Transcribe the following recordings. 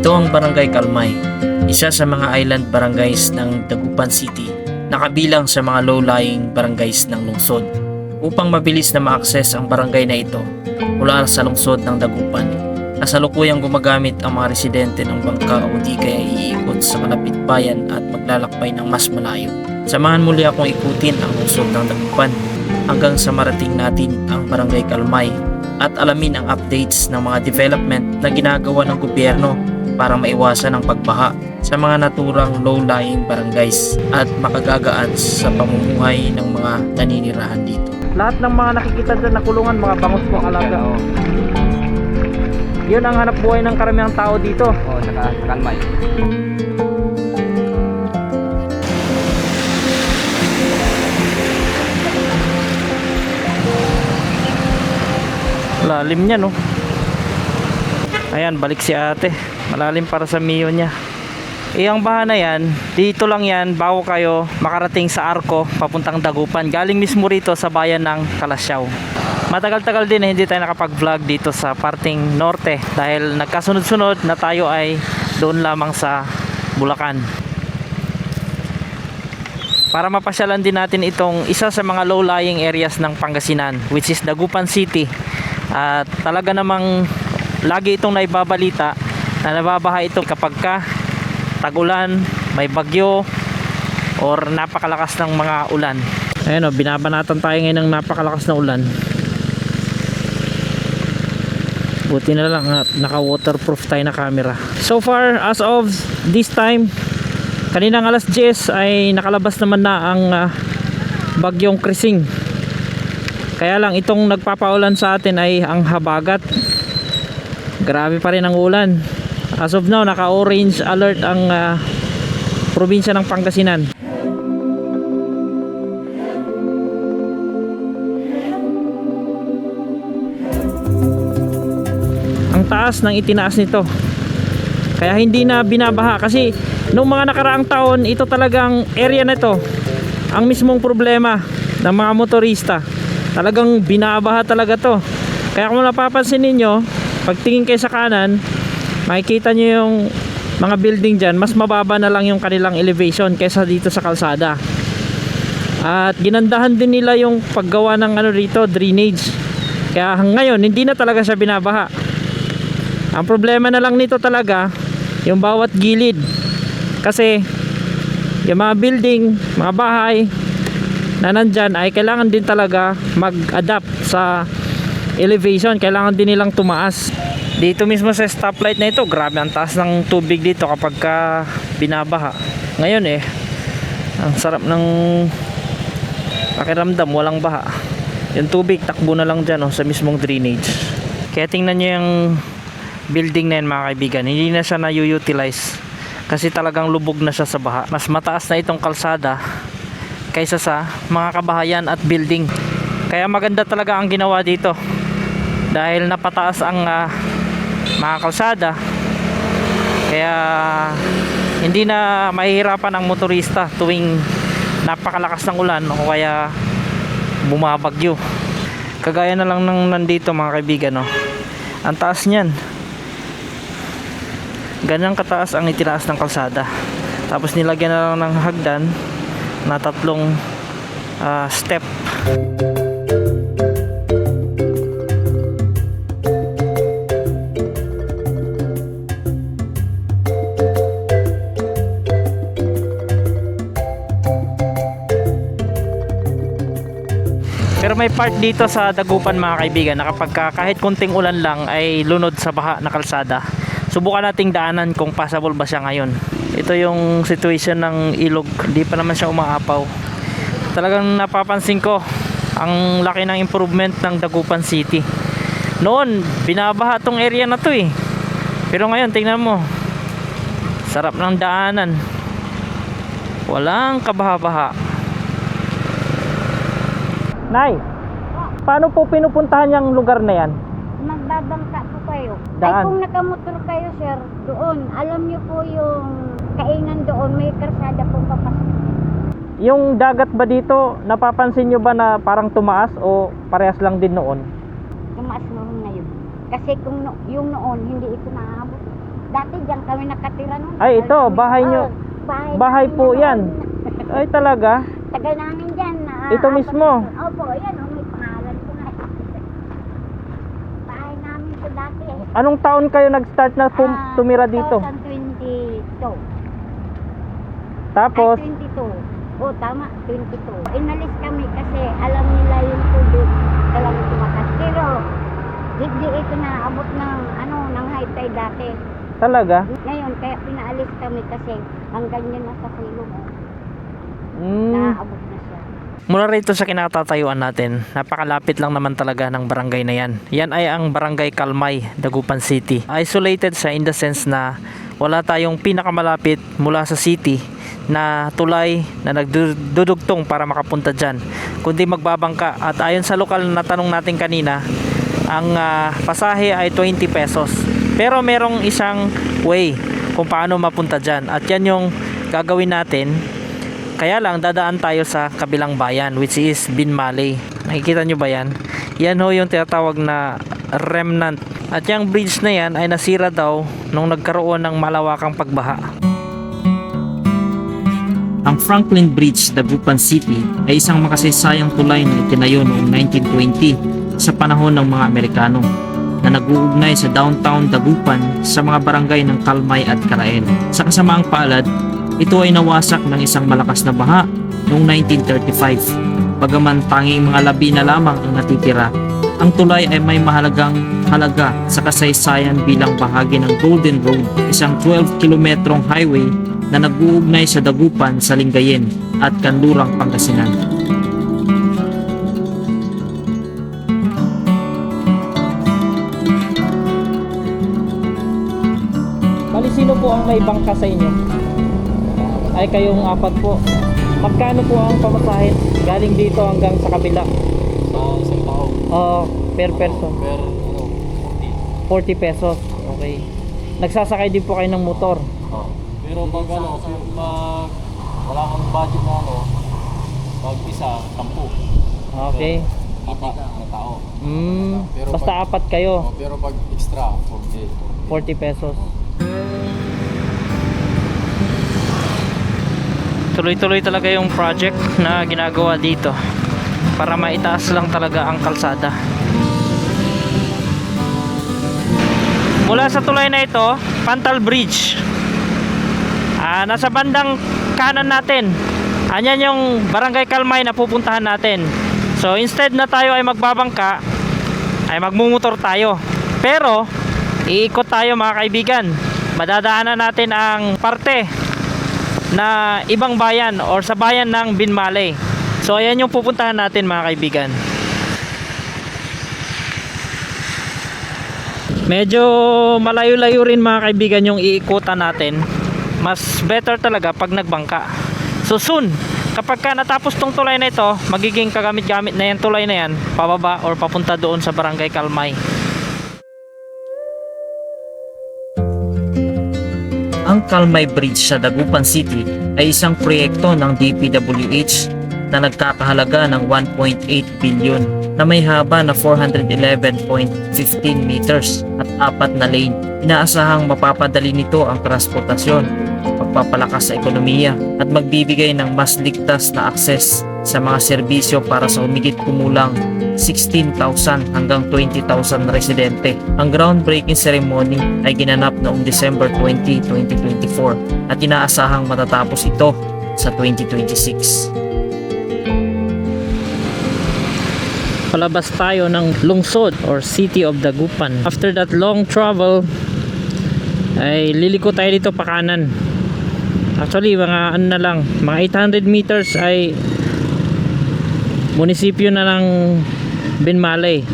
Ito ang Barangay Kalmay, isa sa mga island barangays ng Dagupan City na kabilang sa mga low-lying barangays ng lungsod. Upang mabilis na ma-access ang barangay na ito mula sa lungsod ng Dagupan, kasalukuyang gumagamit ang mga residente ng bangka o di kaya iikot sa malapit bayan at maglalakbay ng mas malayo. Samahan muli akong ikutin ang lungsod ng Dagupan hanggang sa marating natin ang Barangay Kalmay at alamin ang updates ng mga development na ginagawa ng gobyerno para maiwasan ang pagbaha sa mga naturang low-lying barangays at makagagaan sa pamumuhay ng mga naninirahan dito. Lahat ng mga nakikita dyan na kulungan, mga bangus pong alaga. Oh. Yun ang hanap buhay ng karamihang tao dito. Oo, oh, saka kalmay. Lalim niya no. Ayan, balik si ate. Malalim para sa miyo niya. Eh, ang baha na yan, dito lang yan bago kayo makarating sa Arco papuntang Dagupan. Galing mismo rito sa bayan ng Kalasyaw. Matagal-tagal din na hindi tayo nakapag-vlog dito sa parting norte dahil nagkasunod-sunod na tayo ay doon lamang sa Bulacan. Para mapasyalan din natin itong isa sa mga low-lying areas ng Pangasinan which is Dagupan City. At talaga namang lagi itong naibabalita na nababaha ito kapag ka tagulan, may bagyo or napakalakas ng mga ulan. Ayun o, binabanatan tayo ngayon ng napakalakas na ulan. Buti na lang at naka waterproof tayo na camera. So far as of this time, kaninang alas 10 ay nakalabas naman na ang ah, bagyong Krising. Kaya lang itong nagpapaulan sa atin ay ang habagat. Grabe pa rin ang ulan. As of now, naka-orange alert ang ah, probinsya ng Pangasinan. Ang taas ng itinaas nito. Kaya hindi na binabaha kasi nung mga nakaraang taon, ito talagang area na ito ang mismong problema ng mga motorista. Talagang binabaha talaga to. Kaya kung napapansin ninyo, pagtingin kayo sa kanan, makikita nyo yung mga building dyan, mas mababa na lang yung kanilang elevation kaysa dito sa kalsada. At ginandahan din nila yung paggawa ng ano rito, drainage. Kaya ngayon, hindi na talaga siya binabaha. Ang problema na lang nito talaga, yung bawat gilid. Kasi, yung mga building, mga bahay, na nandyan ay kailangan din talaga mag-adapt sa elevation. Kailangan din nilang tumaas. Dito mismo sa stoplight na ito, grabe ang taas ng tubig dito kapag ka binabaha. Ngayon eh, ang sarap ng pakiramdam, walang baha. Yung tubig, takbo na lang dyan oh, sa mismong drainage. Kaya tingnan nyo yung building na yan mga kaibigan. Hindi na siya na-utilize. Kasi talagang lubog na siya sa baha. Mas mataas na itong kalsada kaysa sa mga kabahayan at building. Kaya maganda talaga ang ginawa dito. Dahil napataas ang ah, mga kalsada. Kaya hindi na mahihirapan ang motorista tuwing napakalakas ng ulan o kaya bumabagyo. Kagaya na lang ng nandito mga kaibigan no. Ang taas niyan. Ganyan kataas ang itinaas ng kalsada. Tapos nilagyan na lang ng hagdan na tatlong ah, step. May part dito sa Dagupan mga kaibigan na kapag ka- kahit kunting ulan lang ay lunod sa baha na kalsada. Subukan nating daanan kung passable ba siya ngayon. Ito yung situation ng ilog. Hindi pa naman siya umaapaw. Talagang napapansin ko ang laki ng improvement ng Dagupan City. Noon, binabaha tong area na to eh. Pero ngayon, tingnan mo. Sarap ng daanan. Walang kabaha-baha. Nay, paano po pinupuntahan yung lugar na yan? Magbabangka po kayo. Daan. Ay kung nakamotor kayo sir, doon. Alam niyo po yung kainan doon, may karsada po papasok. Yung dagat ba dito, napapansin nyo ba na parang tumaas o parehas lang din noon? Tumaas noon na yun. Kasi kung no, yung noon, hindi ito naaabot. Dati diyan kami nakatira noon. Ay, ito, bahay nyo. Oh, bahay, Bahay po yan. Ay talaga? Tagal namin dyan. Na, Ito mismo? Opo, yan. Oh, may pangalan ko nga. bahay namin to dati. Anong taon kayo nag-start na pum- Ah, tumira dito? 2022. Tapos, Ay, 22. Oh, tama, 22. Inalis kami kasi alam nila yung tubig talagang tumakas. Pero, hindi ito na abot ng, ano, ng high tide dati. talaga? Ngayon, kaya pinaalis kami kasi hanggang yun na sa silong. oh. Mm. Naaabot na. Mula rito sa kinatatayuan natin, napakalapit lang naman talaga ng barangay na yan. Yan ay ang barangay Kalmay, Dagupan City. Isolated sa in the sense na wala tayong pinakamalapit mula sa city na tulay na nagdudugtong para makapunta dyan. Kundi magbabangka at ayon sa lokal na tanong natin kanina, ang ah, pasahe ay 20 pesos. Pero merong isang way kung paano mapunta dyan. At yan yung gagawin natin kaya lang dadaan tayo sa kabilang bayan which is Binmaley. Nakikita nyo ba yan? Yan ho yung tinatawag na remnant. At yung bridge na yan ay nasira daw nung nagkaroon ng malawakang pagbaha. Ang Franklin Bridge, Dagupan City ay isang makasaysayang tulay na itinayo noong 1920 sa panahon ng mga Amerikano na nag-uugnay sa downtown Dagupan sa mga barangay ng Kalmay at Karaen. Sa kasamaang palad, ito ay nawasak ng isang malakas na baha noong 1935. Bagaman tanging mga labi na lamang ang natitira, ang tulay ay may mahalagang halaga sa kasaysayan bilang bahagi ng Golden Road, isang 12 kilometrong highway na nag-uugnay sa Dagupan sa Lingayen at Kanlurang, Pangasinan. Bali, sino po ang may bangka sa inyo? Ay, kayong apat po. Magkano po ang pamasahin galing dito hanggang sa kabila? Sa isang tao. Oh, per person. Per, ano, 40 pesos. Okay. Nagsasakay din po kayo ng motor. 40. Oh. Pero pag ano, pag wala kang budget na ano, pag isa, 10. Okay. Apat na tao. Mm, Pero basta apat kayo. Oh, pero pag extra, 40. 40 pesos. Tuloy-tuloy talaga yung project na ginagawa dito para maitaas lang talaga ang kalsada. Mula sa tulay na ito, Pantal Bridge. Ah, nasa bandang kanan natin. Anyan yung Barangay Kalmay na pupuntahan natin. So instead na tayo ay magbabangka, ay magmumotor tayo. Pero iikot tayo mga kaibigan. Madadaanan natin ang parte na ibang bayan or sa bayan ng Binmaley. So ayan yung pupuntahan natin mga kaibigan. Medyo malayo-layo rin mga kaibigan yung iikutan natin. Mas better talaga pag nagbangka. So soon, kapag ka natapos tong tulay na ito, magiging kagamit-gamit na yan tulay na yan, pababa or papunta doon sa Barangay Kalmay. Ang Kalmay Bridge sa Dagupan City ay isang proyekto ng DPWH na nagkakahalaga ng 1.8 billion na may haba na 411.15 meters at apat na lane. Inaasahang mapapadali nito ang transportasyon, pagpapalakas sa ekonomiya at magbibigay ng mas ligtas na akses sa mga serbisyo para sa humigit kumulang 16,000 hanggang 20,000 residente. Ang groundbreaking ceremony ay ginanap noong December 20, 2024 at inaasahang matatapos ito sa 2026. Palabas tayo ng lungsod or city of Dagupan. After that long travel, ay liliko tayo dito pa kanan. Actually, mga ano na lang, mga 800 meters ay munisipyo na ng Binmaley.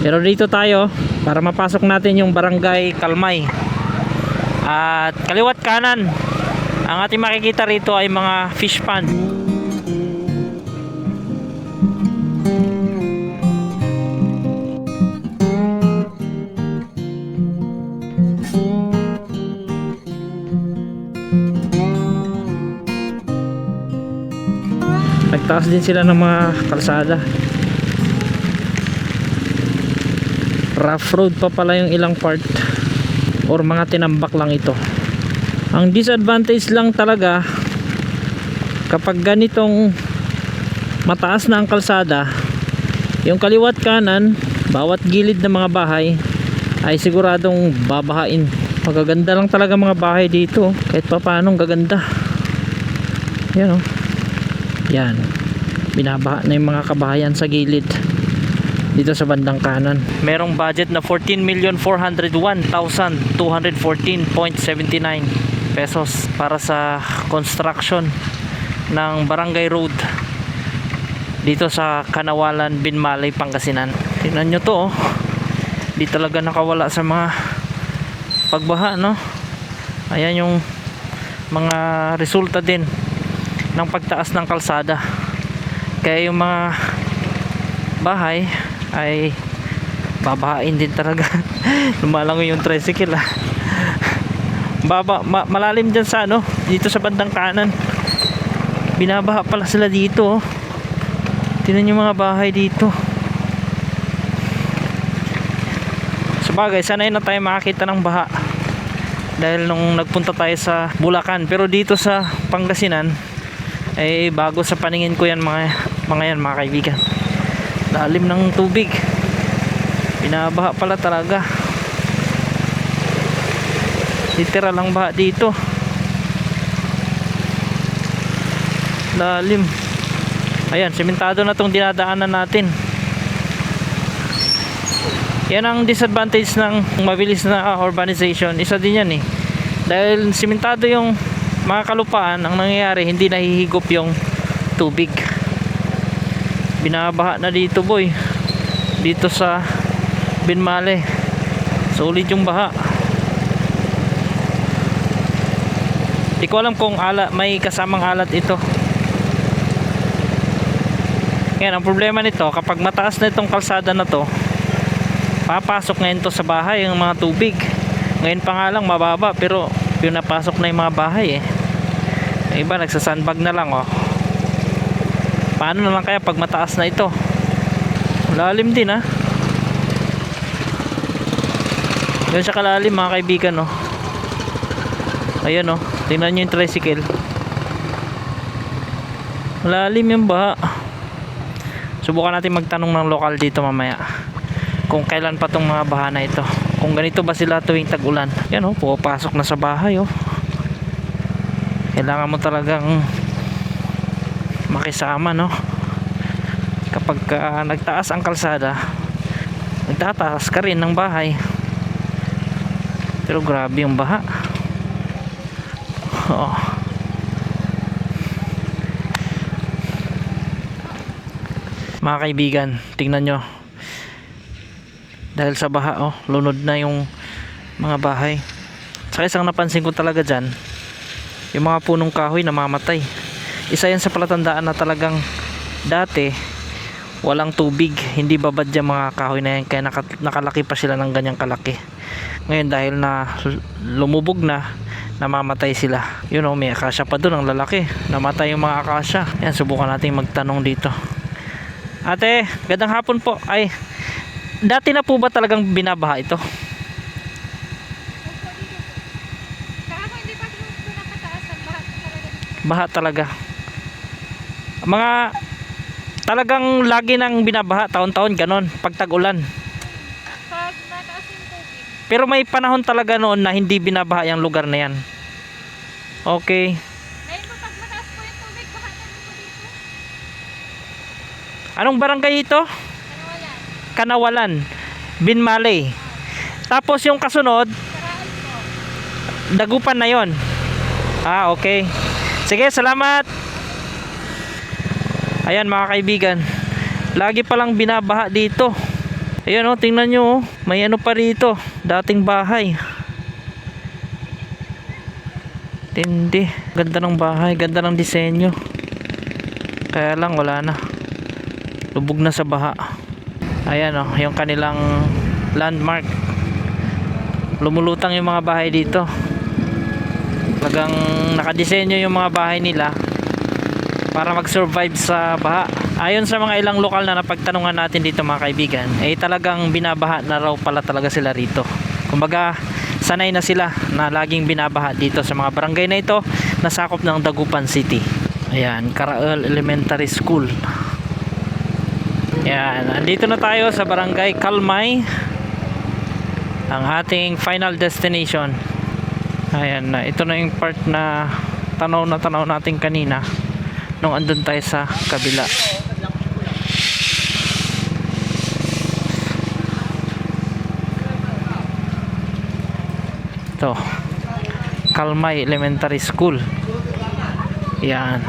Pero dito tayo para mapasok natin yung barangay Kalmay. At kaliwat kanan, ang ating makikita rito ay mga fish pond. Nagtaas din sila ng mga kalsada. Rough road pa pala yung ilang part. or mga tinambak lang ito. Ang disadvantage lang talaga kapag ganitong mataas na ang kalsada yung kaliwat kanan bawat gilid ng mga bahay ay siguradong babahain. Magaganda lang talaga mga bahay dito. Kahit pa paano gaganda. Yan o yan binabaha na yung mga kabahayan sa gilid dito sa bandang kanan. Merong budget na 14,401,214.79 pesos para sa construction ng barangay road dito sa Kanawalan, Binmalay, Pangasinan. Tingnan nyo to oh. di talaga nakawala sa mga pagbaha no? Ayan yung mga resulta din ng pagtaas ng kalsada kaya yung mga bahay ay babahain din talaga. Lumalangoy yung tricycle ah. Baba ma- malalim dyan sa ano dito sa bandang kanan. Binabaha pala sila dito oh. tinan yung mga bahay dito. Sabagay sanay na tayo makakita ng baha. Dahil nung nagpunta tayo sa Bulacan. Pero dito sa Pangasinan eh bago sa paningin ko yan mga mga yan mga kaibigan. Lalim ng tubig. Binabaha pala talaga. Literal lang baha dito. Lalim. Ayan simentado na tong dinadaanan natin. Yan ang disadvantage ng mabilis na urbanization. Isa din yan eh. Dahil simentado yung mga kalupaan ang nangyayari hindi nahihigop yung tubig binabaha na dito boy. Dito sa Binmale. Solid yung baha. Di ko alam kung ala, may kasamang alat ito. Yan ang problema nito kapag mataas na itong kalsada na to papasok ngayon to sa bahay yung mga tubig. Ngayon pa nga lang mababa pero yung napasok na yung mga bahay eh. Iba nagsasandbag na lang oh paano na lang kaya pag mataas na ito? Lalim din ha yun siya kalalim mga kaibigan no ayan no tingnan nyo yung tricycle. Malalim yung baha. Subukan natin magtanong ng lokal dito mamaya kung kailan pa tong mga baha na ito. Kung ganito ba sila tuwing tag-ulan. Yan oh. Pupasok na sa bahay oh. Kailangan mo talagang makisama no? Kapag ka nagtaas ang kalsada nagtataas ka rin ng bahay. Pero grabe yung baha. Oh. mga kaibigan tingnan nyo. Dahil sa baha oh lunod na yung mga bahay. Sa isang napansin ko talaga dyan yung mga punong kahoy namamatay isa yan sa palatandaan na talagang dati walang tubig hindi babad yung mga kahoy na yan kaya naka, nakalaki pa sila ng ganyang kalaki. Ngayon dahil na lumubog na namamatay sila. Yun know, may akasya pa doon ang lalaki. Namatay yung mga akasya. Yan subukan natin magtanong dito. Ate gandang hapon po. Ay dati na po ba talagang binabaha ito? Kahapon hindi pa ito nakataas ang bahat talaga. baha talaga mga talagang lagi nang binabaha taon-taon ganon pag tag-ulan. Pag mataas yung tubig, pero may panahon talaga noon na hindi binabaha yung lugar na yan. Okay. Ngayon po pag mataas po yung tubig, bahat na po dito. anong barangay ito? Wala? Kanawalan. Binmalay. Tapos yung kasunod? Karaan po. dagupan na yon ah okay. Sige salamat ayan mga kaibigan. Lagi palang binabaha dito. Ayan o tingnan nyo oh. may ano pa rito. Dating bahay. Tindi. Ganda ng bahay. Ganda ng disenyo. Kaya lang wala na. Lubog na sa baha. Ayan o yung kanilang landmark. Lumulutang yung mga bahay dito. Talagang nakadisenyo yung mga bahay nila para mag-survive sa baha. Ayon sa mga ilang lokal na napagtanungan natin dito mga kaibigan, eh talagang binabaha na raw pala talaga sila rito. Kumbaga, sanay na sila na laging binabaha dito sa mga barangay na ito na sakop ng Dagupan City. Ayan, Karaal Elementary School. Ayan, andito na tayo sa barangay Kalmay. Ang ating final destination. Ayan, ito na yung part na tanaw na tanaw natin kanina nung andun tayo sa kabila. Ito. Kalmay Elementary School. Yan.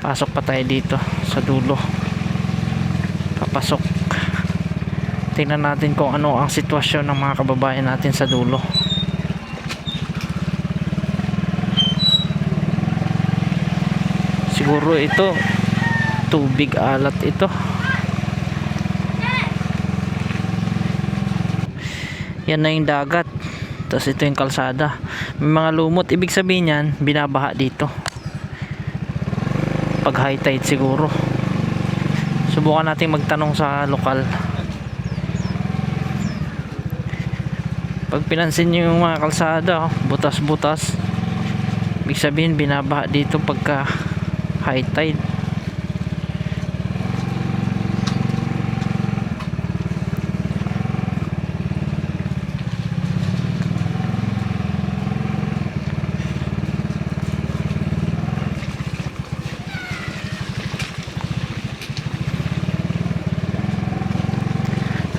Pasok pa tayo dito sa dulo. Papasok. Tingnan natin kung ano ang sitwasyon ng mga kababayan natin sa dulo. Siguro ito tubig alat ito. Yan na yung dagat. Tapos ito yung kalsada. May mga lumot. Ibig sabihin yan, binabaha dito. Pag high tide siguro. Subukan natin magtanong sa lokal. Pag pinansin nyo yung mga kalsada, oh, butas-butas. Ibig sabihin, binabaha dito pagka high tide.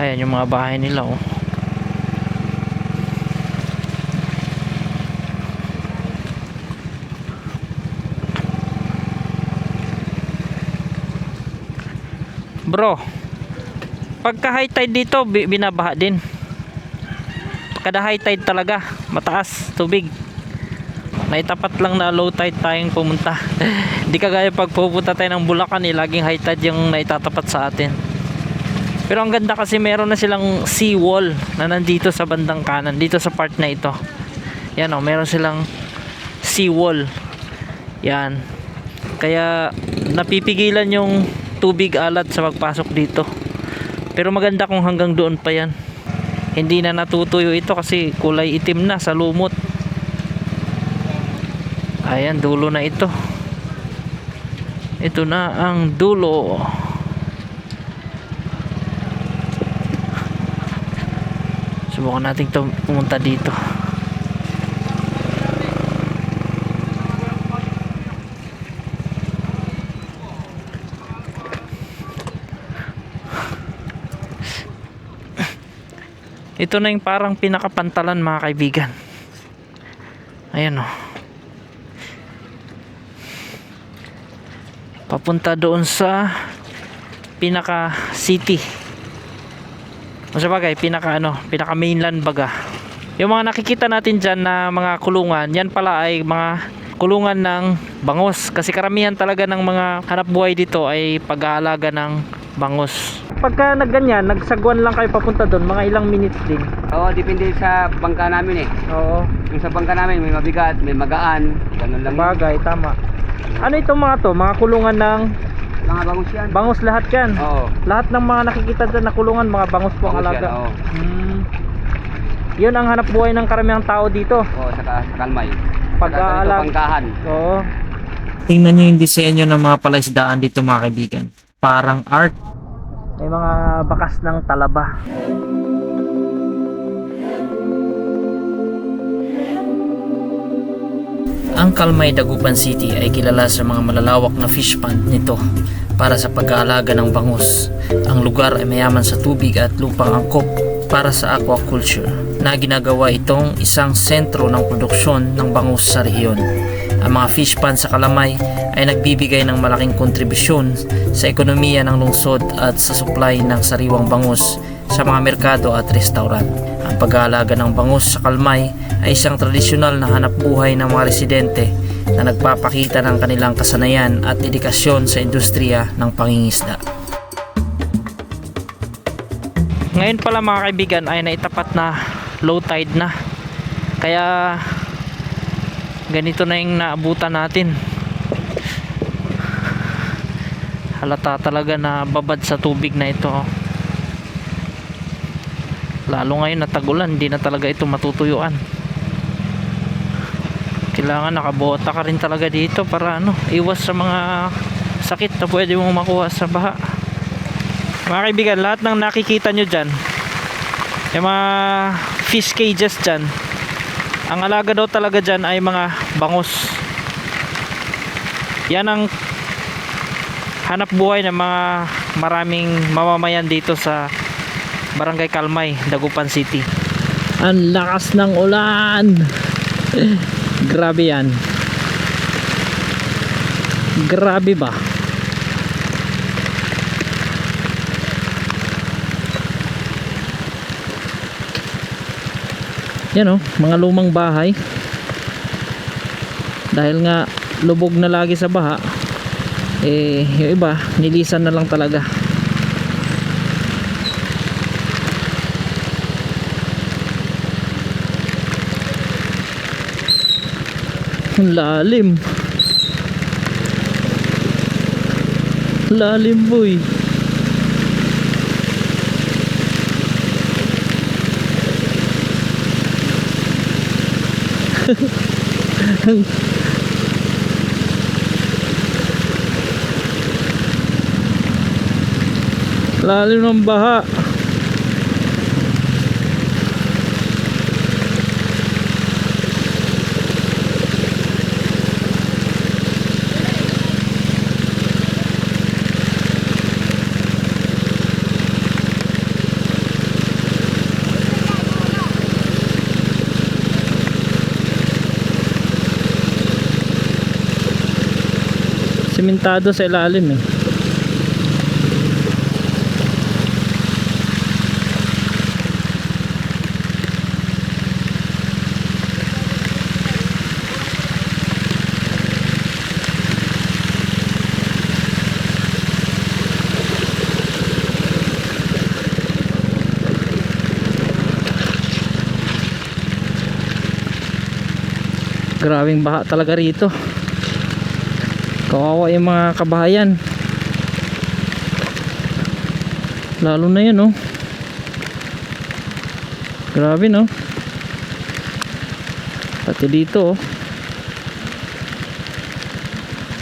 Ayan yung mga bahay nila oh. Bro, pagka high tide dito, bi- binabaha din. Kada high tide talaga, mataas, tubig. Naitapat lang na low tide tayong pumunta. Di kagaya pag pupunta tayo ng Bulacan, eh, laging high tide yung naitatapat sa atin. Pero ang ganda kasi meron na silang seawall na nandito sa bandang kanan, dito sa part na ito. Yan oh, meron silang seawall. Yan. Kaya napipigilan yung tubig alat sa pagpasok dito. Pero maganda kung hanggang doon pa yan. Hindi na natutuyo ito kasi kulay itim na sa lumot. Ayan, dulo na ito. Ito na ang dulo. Subukan natin pumunta dito. Ito na yung parang pinakapantalan mga kaibigan. Ayan o. Papunta doon sa pinaka city. O sa bagay, pinaka ano, pinaka mainland baga. Yung mga nakikita natin dyan na mga kulungan, yan pala ay mga kulungan ng bangos. Kasi karamihan talaga ng mga hanap buhay dito ay pag-aalaga ng bangos. Pagka nagganyan, nagsagwan lang kayo papunta doon, mga ilang minutes din. Oo, depende sa bangka namin eh. Oo, Yung sa bangka namin, may mabigat, may magaan, ganun lang. yun. bagay, tama. Ano itong mga to? Mga kulungan ng Mga bangus yan. bangos lahat yan. Oo. Lahat ng mga nakikita dyan na kulungan, mga bangos po ang Bangus yan, alaga. oo. Hmm. Yun ang hanap buhay ng karamihang tao dito. Oo, saka sa kalmay. Pag-aalag- bangkahan. Oo. Tingnan nyo yung disenyo ng mga palaisdaan dito mga kaibigan. Parang art. May mga bakas ng talaba. Ang Kalmay Dagupan City ay kilala sa mga malalawak na fish pond nito para sa pag-aalaga ng bangus. Ang lugar ay mayaman sa tubig at lupang angkop para sa aquaculture na ginagawa itong isang sentro ng produksyon ng bangus sa rehiyon. Ang mga fish pond sa Kalamay ay nagbibigay ng malaking kontribusyon sa ekonomiya ng lungsod at sa supply ng sariwang bangus sa mga merkado at restaurant. Ang pag-aalaga ng bangus sa Kalmay ay isang tradisyonal na hanap buhay ng mga residente na nagpapakita ng kanilang kasanayan at dedikasyon sa industriya ng pangingisda. Ngayon pala mga kaibigan ay naitapat na low tide na. Kaya ganito na yung naabutan natin. halata talaga na babad sa tubig na ito oh. lalo ngayon natagulan hindi na talaga ito matutuyuan kailangan nakabota ka rin talaga dito para ano iwas sa mga sakit na pwede mong makuha sa baha mga kaibigan lahat ng nakikita nyo dyan yung mga fish cages dyan ang alaga daw talaga dyan ay mga bangus yan ang hanap buhay ng mga maraming mamamayan dito sa Barangay Kalmay, Dagupan City. Ang lakas ng ulan. Grabe yan. Grabe ba? Yan oh, mga lumang bahay. Dahil nga lubog na lagi sa baha, eh yung iba nilisan na lang talaga. Lalim. Lalim boy lalim ng baha simentado sa ilalim eh Grabing baha talaga rito. Kawawa yung mga kabahayan. Lalo na yan, oh. Grabe, no? Pati dito, oh.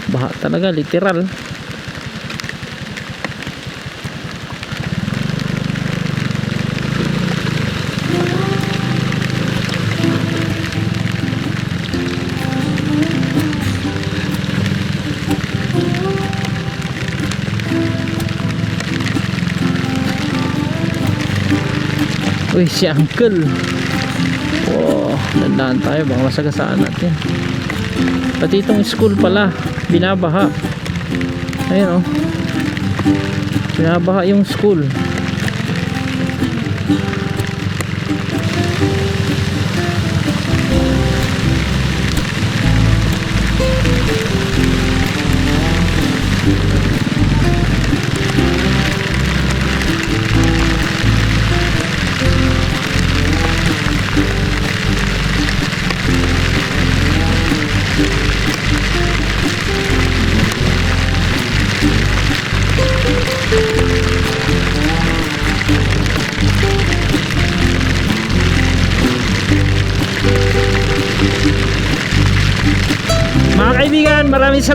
Baha talaga, literal. Uy, si Uncle. Wow, dandaan tayo. Baka masagasaan natin. Pati itong school pala, binabaha. Ayun oh. Binabaha yung school.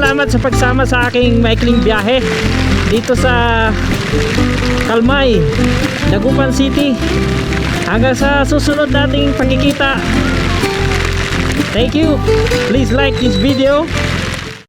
Salamat sa pagsama sa aking maikling biyahe dito sa Kalmay, Dagupan City. Hanggang sa susunod nating pagkikita. Thank you. Please like this video